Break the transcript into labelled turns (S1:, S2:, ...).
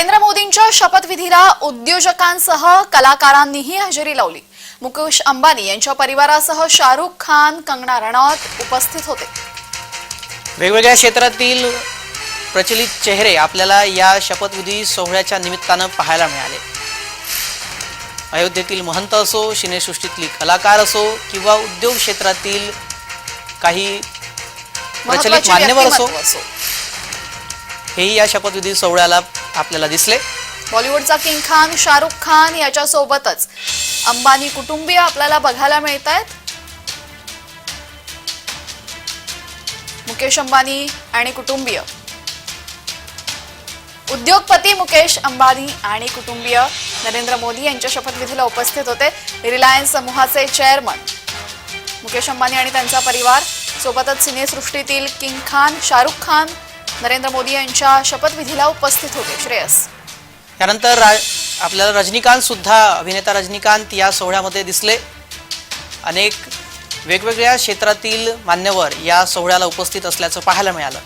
S1: नरेंद्र मोदींच्या शपथविधीला उद्योजकांसह कलाकारांनीही हजेरी लावली. मुकेश अंबानी यांच्या परिवारासह शाहरुख खान कंगना रनौत उपस्थित होते.
S2: वेगवेगळ्या क्षेत्रातील प्रचलित चेहरे आपल्याला या शपथविधी सोहळ्याच्या निमित्तानं पाहायला मिळाले. अयोध्येतील महंत असो सिनेसृष्टीतली कलाकार असो किंवा उद्योग क्षेत्रातील काही प्रचलित मान्यवर असो. हेही या शपथविधी सोहळ्याला आपल्याला दिसले.
S1: बॉलिवूडचा किंग खान शाहरुख खान याच्यासोबतच. अंबानी कुटुंबीय आपल्याला बघायला मिळत आहेत मुकेश अंबानी आणि कुटुंबीय. उद्योगपती मुकेश अंबानी आणि कुटुंबीय नरेंद्र मोदी यांच्या शपथविधीला उपस्थित होते रिलायन्स समूहाचे चेअरमन. मुकेश अंबानी आणि त्यांचा परिवार. सोबतच सिनेसृष्टीतील किंग खान शाहरुख खान नरेंद्र मोदी यांच्या शपथविधीला उपस्थित होते श्रेयस.
S2: त्यानंतर रा आपल्याला रजनीकांत सुद्धा अभिनेता रजनीकांत या सोहळ्यामध्ये दिसले. अनेक वेगवेगळ्या क्षेत्रातील मान्यवर या सोहळ्याला उपस्थित असल्याचं पाहायला मिळालं.